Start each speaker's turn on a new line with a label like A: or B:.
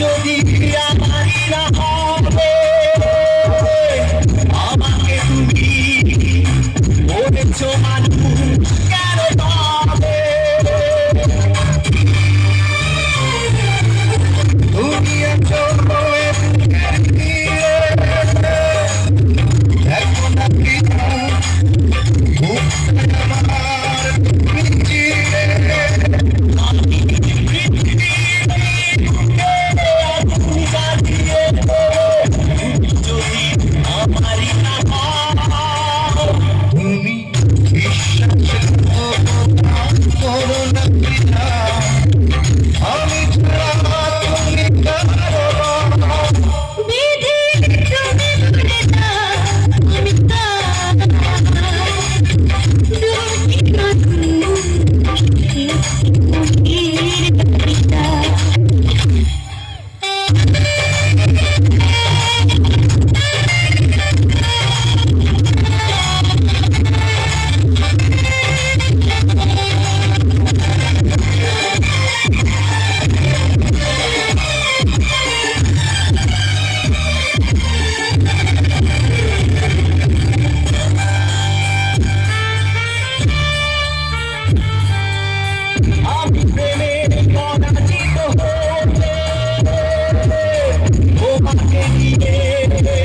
A: যদি আমারিরা yeah, yeah.